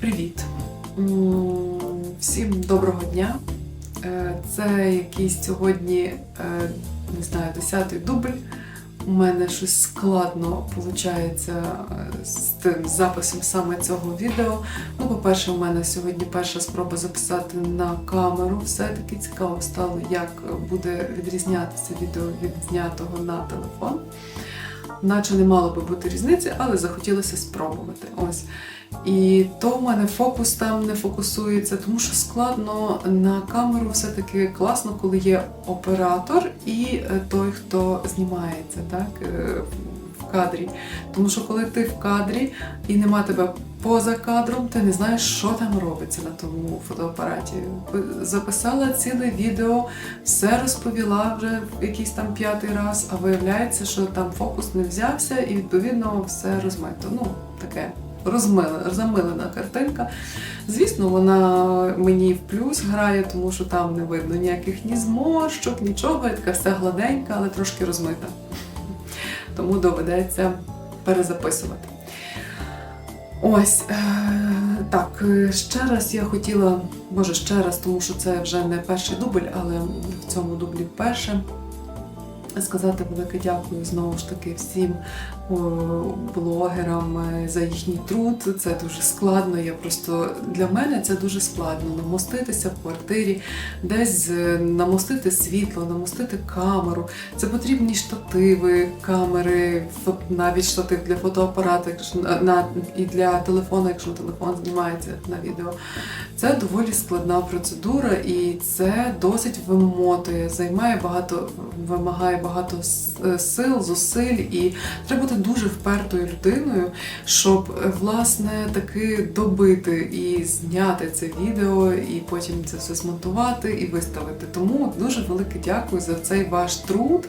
Привіт! Всім доброго дня. Е, Це якийсь сьогодні, е, не знаю, 10-й дубль. У мене щось складно виходить з тим записом саме цього відео. Ну, по-перше, у мене сьогодні перша спроба записати на камеру. Все-таки цікаво стало, як буде відрізнятися відео від знятого на телефон. Наче не мало би бути різниці, але захотілося спробувати. Ось. І то в мене фокус там не фокусується, тому що складно на камеру все-таки класно, коли є оператор і е, той, хто знімається так, е, в кадрі. Тому що коли ти в кадрі і нема тебе поза кадром, ти не знаєш, що там робиться на тому фотоапараті. Записала ціле відео, все розповіла вже в якийсь там п'ятий раз, а виявляється, що там фокус не взявся і відповідно все розмито. Ну, таке розмилена, замилена картинка. Звісно, вона мені в плюс грає, тому що там не видно ніяких ні зморщок, нічого, і така все гладенька, але трошки розмита. Тому доведеться перезаписувати. Ось е, так, ще раз я хотіла, може ще раз, тому що це вже не перший дубль, але в цьому дублі вперше. Сказати велике дякую знову ж таки всім блогерам е, за їхній труд. Це дуже складно. Я просто для мене це дуже складно намоститися в квартирі, десь е, намостити світло, намостити камеру. Це потрібні штативи, камери, навіть штатив для фотоапарата, на, і для телефону, якщо телефон знімається на відео. Це доволі складна процедура, і це досить вимотує, займає багато, вимагає багато е, сил, зусиль, і треба бути дуже впертою людиною, щоб е, власне таки добити і зняти це відео, і потім це все змонтувати і виставити. Тому дуже велике дякую за цей ваш труд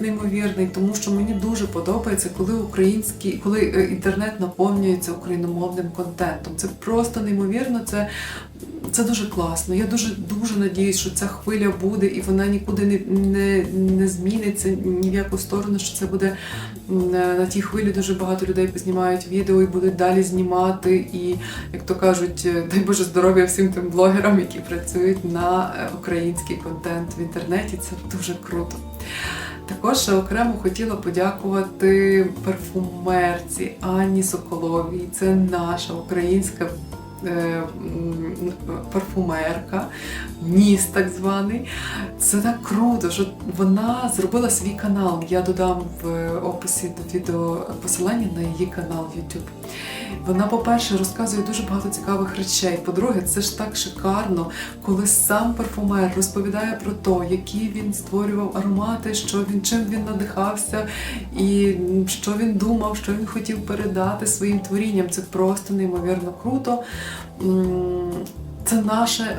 неймовірний, тому що мені дуже подобається, коли український, коли е, інтернет наповнюється україномовним контентом. Це просто неймовірно. Це це дуже класно. Я дуже дуже надіюсь, що ця хвиля буде і вона нікуди не, не, не зміниться ні в яку сторону. Що це буде на тій хвилі дуже багато людей познімають відео і будуть далі знімати. І як то кажуть, е, дай Боже здоров'я всім тим блогерам, які працюють на е, український контент в інтернеті. Це дуже круто. Також окремо хотіла подякувати парфумерці Анні Соколовій. Це наша українська е, парфумерка, ніс так званий. Це так круто, що вона зробила свій канал. Я додам в описі до відео посилання на її канал в YouTube. Вона, по-перше, розказує дуже багато цікавих речей. По-друге, це ж так шикарно, коли сам парфумер розповідає про те, які він створював аромати, що він чим він надихався, і що він думав, що він хотів передати своїм творінням. Це просто неймовірно круто. Це наше е,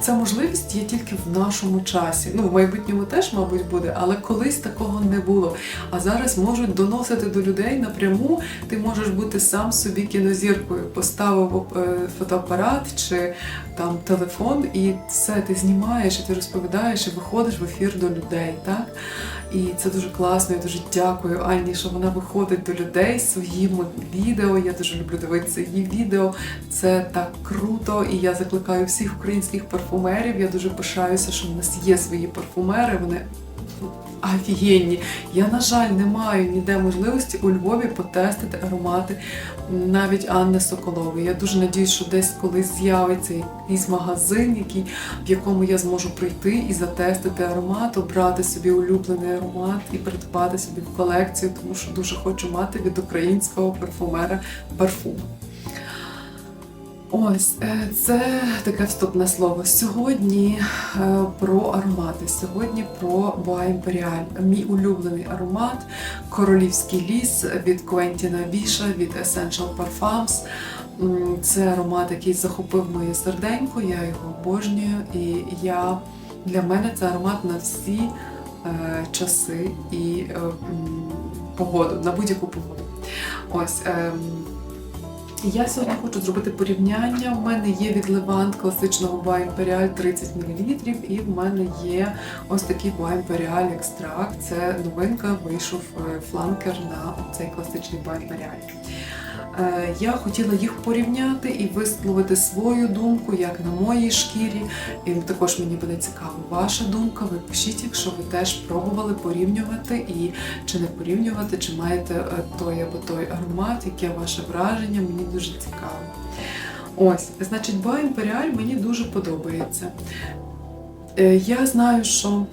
ця можливість є тільки в нашому часі. Ну, в майбутньому теж, мабуть, буде, але колись такого не було. А зараз можуть доносити до людей напряму. Ти можеш бути сам собі кінозіркою. Поставив е, фотоапарат чи там телефон, і все ти знімаєш, і ти розповідаєш, і виходиш в ефір до людей. Так? І це дуже класно. Я дуже дякую Анні, що вона виходить до людей своїми відео. Я дуже люблю дивитися її відео. Це так круто, і я закликаю всіх українських парфумерів. Я дуже пишаюся, що в нас є свої парфумери. Вони офігенні. Я, на жаль, не маю ніде можливості у Львові потестити аромати навіть Анни Соколової. Я дуже надіюсь, що десь колись з'явиться якийсь магазин, який, в якому я зможу прийти і затестити аромат, обрати собі улюблений аромат і придбати собі в колекцію, тому що дуже хочу мати від українського парфумера парфум. Ось е, це таке вступне слово. Сьогодні е, про аромати. Сьогодні про Bois Imperial. Мій улюблений аромат Королівський ліс від Квентіна Віша від Essential Parfums. Це аромат, який захопив моє серденько. Я його обожнюю, і я для мене це аромат на всі е, часи і е, погоду, на будь-яку погоду. Ось. Ем, я сьогодні хочу зробити порівняння. У мене є від Levant класичного Bois Imperial 30 мл, і в мене є ось такий Bois Imperial екстракт. Це новинка, вийшов е, фланкер на цей класичний Bois Imperial. Е, Я хотіла їх порівняти і висловити свою думку, як на моїй шкірі. І також мені буде цікаво ваша думка. Ви пишіть, якщо ви теж пробували порівнювати і чи не порівнювати, чи маєте е, той або той аромат, яке ваше враження, мені дуже цікаво. Ось, значить, Ба Імперіаль мені дуже подобається. Е, Я знаю, що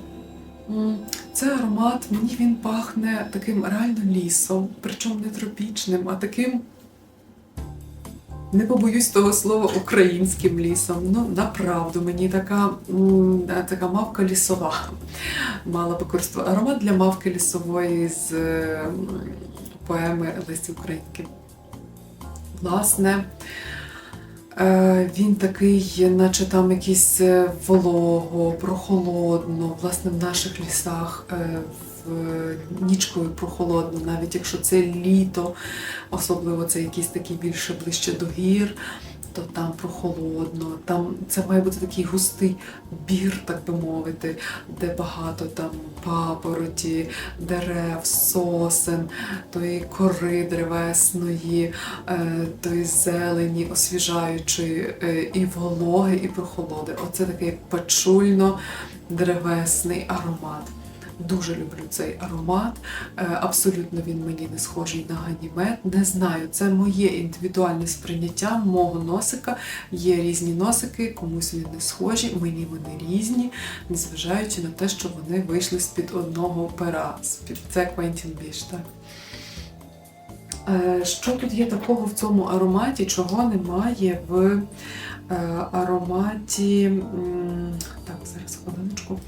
м, цей аромат мені він пахне таким реально лісом, причому не тропічним, а таким. Не побоюсь того слова українським лісом. Ну, направду, мені така, така мавка лісова мала би користувати. Аромат для мавки лісової з е, поеми Лесі Українки. Власне, е, він такий, наче там якийсь е, волого, прохолодно, власне, в наших лісах. в нічкою прохолодно, навіть якщо це літо, особливо це якісь такі більше ближче до гір, то там прохолодно. Там це має бути такий густий бір, так би мовити, де багато там папороті, дерев, сосен, тої кори древесної, е, тої зелені, освіжаючої, е, і вологи, і прохолоди. Оце такий пачульно древесний аромат. Дуже люблю цей аромат. Е, Абсолютно він мені не схожий на ганімет. Не знаю, це моє індивідуальне сприйняття мого носика. Є різні носики, комусь він не схожі, мені вони різні, незважаючи на те, що вони вийшли з-під одного пера. Це Квентін Біш, так. Е, Що тут є такого в цьому ароматі, чого немає в е, ароматі. Зараз хвилиночку.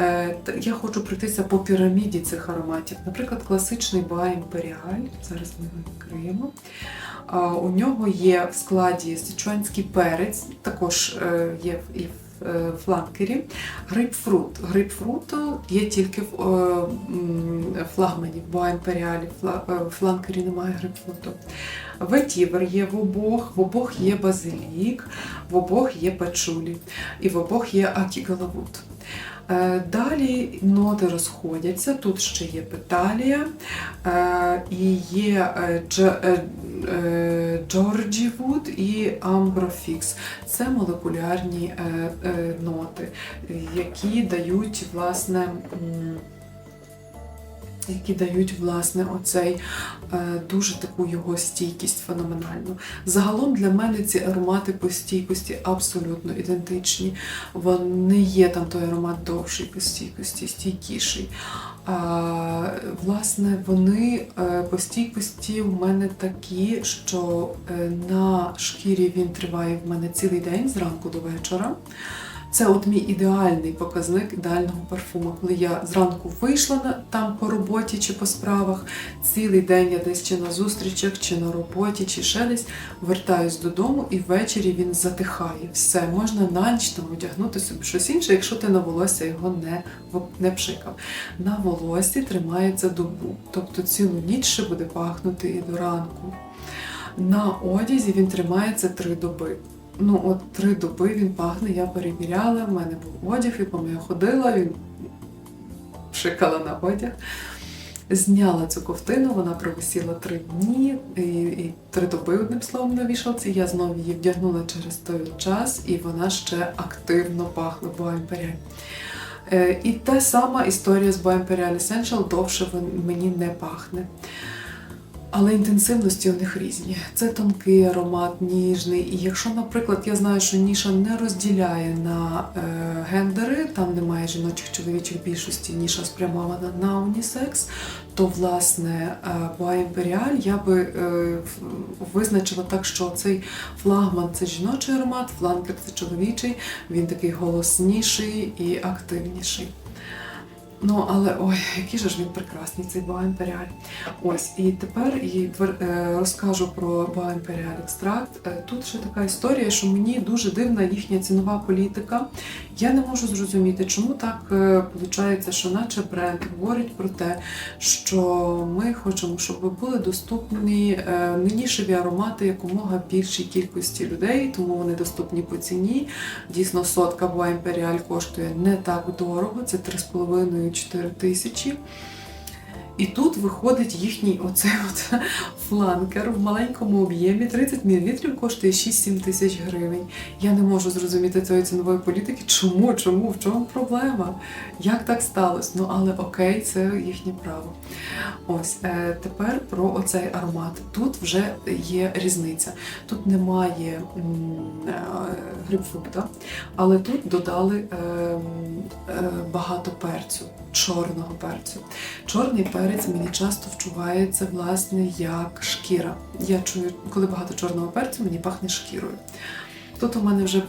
Е, Я хочу пройтися по піраміді цих ароматів. Наприклад, класичний Ба Імперіаль. Зараз ми його відкриємо. А, У нього є в складі сичуанський перець, також е, є і в е, фланкері. Грейпфрут. Грейпфруту є тільки в флагманів, бо Імперіалі. Е, фланкері немає грейпфруту. Ветівер є в обох, в обох є базилік, в обох є пачулі, і в обох є акігалавут. Е, Далі ноти розходяться. Тут ще є петалія е, і є е, Дж- Джорджі Вуд і Амброфікс. Це молекулярні ноти, які дають власне. Які дають власне оцей е, дуже таку його стійкість феноменальну. Загалом для мене ці аромати по стійкості абсолютно ідентичні. Вони є там той аромат довший по стійкості, стійкіший. Власне, вони е, по стійкості в мене такі, що е, на шкірі він триває в мене цілий день зранку до вечора. Це от мій ідеальний показник ідеального парфуму. Коли я зранку вийшла на, там по роботі чи по справах, цілий день я десь чи на зустрічах, чи на роботі, чи ще десь вертаюсь додому, і ввечері він затихає. Все, можна на ніч там одягнути собі щось інше, якщо ти на волосся його не, не пшикав. На волосі тримається добу, тобто цілу ніч ще буде пахнути і до ранку. На одязі він тримається три доби. Ну, от три доби він пахне, я перевіряла, в мене був одяг, в якому я ходила, він пшикала на одяг. Зняла цю ковтину, вона провисіла три дні і, і три доби одним словом на вішалці. Я знову її вдягнула через той час, і вона ще активно пахла Boa Е, І та сама історія з Boa Imperial Essential довше мені не пахне. Але інтенсивності у них різні. Це тонкий аромат, ніжний. І якщо, наприклад, я знаю, що ніша не розділяє на е, гендери, там немає жіночих чоловічих більшості, ніша спрямована на унісекс, то власне е, Boa Imperial я би е, визначила так, що цей флагман це жіночий аромат, фланкер це чоловічий, він такий голосніший і активніший. Ну, але ой, який же ж він прекрасний, цей Imperial. Ось, і тепер і е, розкажу про Imperial екстракт. Е, Тут ще така історія, що мені дуже дивна їхня цінова політика. Я не можу зрозуміти, чому так виходить, що наче бренд говорить про те, що ми хочемо, щоб були доступні е, ненішеві аромати якомога більшій кількості людей, тому вони доступні по ціні. Дійсно, сотка Imperial коштує не так дорого, це 3,5-4 тисячі. І тут виходить їхній оцей от фланкер в маленькому об'ємі 30 мл коштує 6-7 тисяч гривень. Я не можу зрозуміти цієї цінової політики. Чому? Чому? В чому проблема? Як так сталося? Ну але окей, це їхнє право. Ось е, тепер про оцей аромат. Тут вже є різниця. Тут немає е, грейпфрута, але тут додали е, е, багато перцю, чорного перцю. Чорний перець мені часто вчувається власне як шкіра. Я чую, коли багато чорного перцю, мені пахне шкірою. Тут у мене вже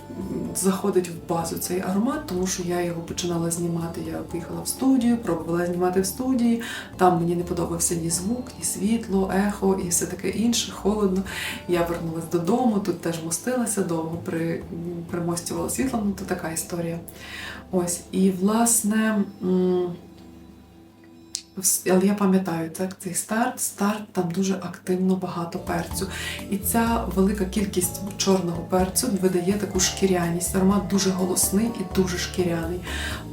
заходить в базу цей аромат, тому що я його починала знімати. Я поїхала в студію, пробувала знімати в студії. Там мені не подобався ні звук, ні світло, ехо і все таке інше, холодно. Я вернулася додому, тут теж мостилася довго, при, примостювала світло, ну то така історія. Ось, і власне. м, Але я пам'ятаю, так, цей старт, старт там дуже активно багато перцю. І ця велика кількість чорного перцю видає таку шкіряність. Аромат дуже голосний і дуже шкіряний.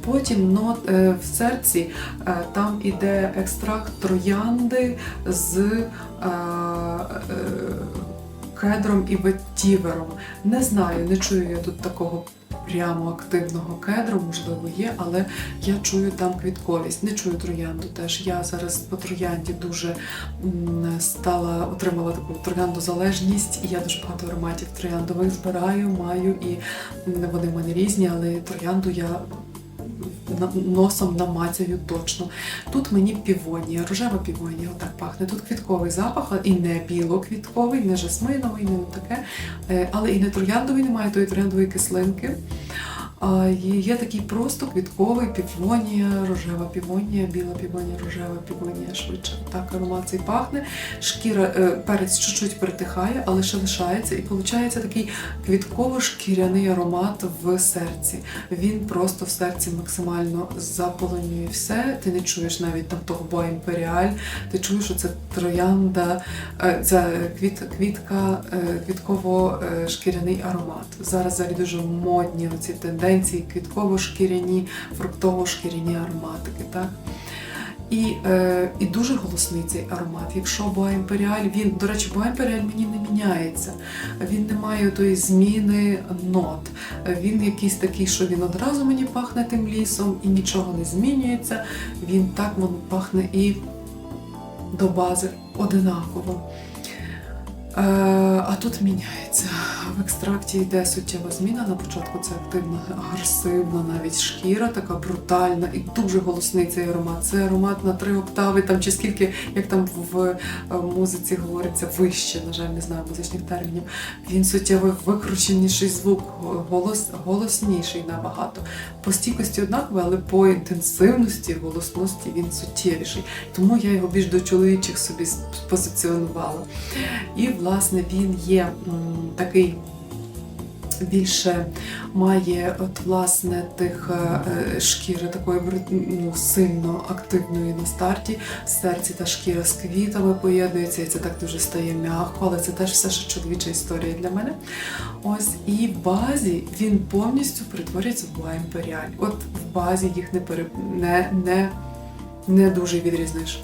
Потім нот, е, в серці е, там іде екстракт троянди з е, кедром і ветівером. Не знаю, не чую я тут такого прямо активного кедру, можливо, є, але я чую там квітковість. Не чую троянду теж. Я зараз по троянді дуже стала, отримала таку трояндозалежність, і я дуже багато ароматів трояндових збираю, маю, і вони в мене різні, але троянду я носом намацяю точно. Тут мені півонія, рожева півонія, отак пахне. Тут квітковий запах, і не білоквітковий, не жасминовий, не таке, Е, але і не трояндовий, немає тої трояндової кислинки. Є, такий просто квітковий півонія, рожева півонія, біла півонія, рожева півонія, швидше. Так аромат цей пахне. Шкіра, е, перець чуть-чуть перетихає, але ще лишається. І виходить такий квітково-шкіряний аромат в серці. Він просто в серці максимально заполонює все. Ти не чуєш навіть там того Боа Імперіаль, ти чуєш, що це троянда, е, ця квіт, квітка, е, квітково-шкіряний аромат. Зараз взагалі дуже модні ці тенденції, квітково-шкіряні, фруктово-шкіряні ароматики. Так? І, е, і дуже голосний цей аромат. Якщо Боа Імперіаль, він, до речі, Боа Імперіаль мені не міняється. Він не має тої зміни нот. Він якийсь такий, що він одразу мені пахне тим лісом і нічого не змінюється. Він так воно пахне і до бази одинаково. Е, а тут міняється. В екстракті йде суттєва зміна. На початку це активна, агресивна, навіть шкіра, така брутальна і дуже голосний цей аромат. Це аромат на три октави, там чи скільки, як там в е, музиці говориться, вище, на жаль, не знаю музичних термінів. Він суттєво викрученіший звук, голос, голосніший набагато. По стійкості однаковий, але по інтенсивності, голосності він суттєвіший. Тому я його більш до чоловічих собі позиціонувала. І, власне, він є такий. Більше має от власне тих е, шкіри такої ну, сильно активної на старті. Серці та шкіра з квітами поєднується, і це так дуже стає м'яко, але це теж все ще чоловіча історія для мене. Ось і в базі він повністю перетворюється в Боа Імперіаль. От в базі їх не пере... не, не, не дуже відрізниш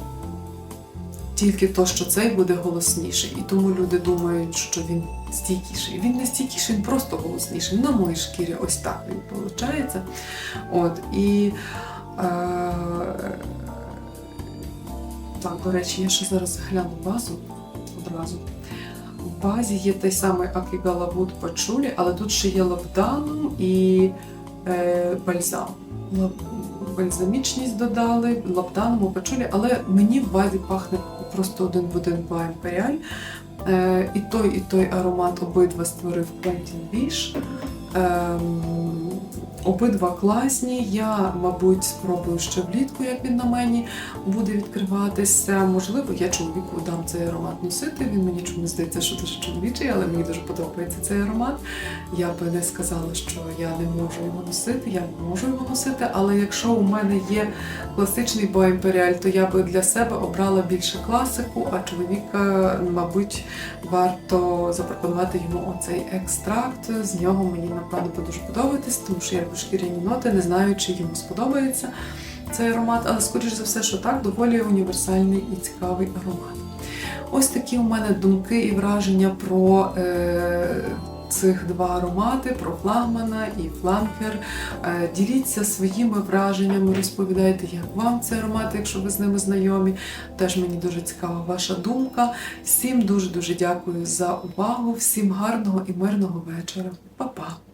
тільки то, що цей буде голосніший. І тому люди думають, що він стійкіший. Він не стійкіший, він просто голосніший. На моїй шкірі ось так він виходить. От, і е, так, до речі, я ще зараз гляну базу одразу. В базі є той самий Акігалавуд Пачулі, але тут ще є лавдану і е, бальзам. Бальзамічність додали, лапданом, пачулі, але мені в базі пахне просто один в один по Імперіаль. Е, і той, і той аромат обидва створив Квентін Біш. Обидва класні. Я, мабуть, спробую ще влітку, як він на мені буде відкриватися. Можливо, я чоловіку дам цей аромат носити. Він мені чомусь здається, що дуже чоловічий, але мені дуже подобається цей аромат. Я би не сказала, що я не можу його носити. Я можу його носити, але якщо у мене є класичний Боа Імперіаль, то я би для себе обрала більше класику, а чоловіка, мабуть, варто запропонувати йому оцей екстракт. З нього мені напевно буде дуже подобатись, що я люблю шкіряні ноти, не знаю, чи йому сподобається. цей аромат, але скоріш за все, що так, доволі універсальний і цікавий аромат. Ось такі у мене думки і враження про е, цих два аромати, про флагмана і фланкер. Е, діліться своїми враженнями, розповідайте, як вам ці аромати, якщо ви з ними знайомі. Теж мені дуже цікава ваша думка. Всім дуже-дуже дякую за увагу, всім гарного і мирного вечора. Па-па!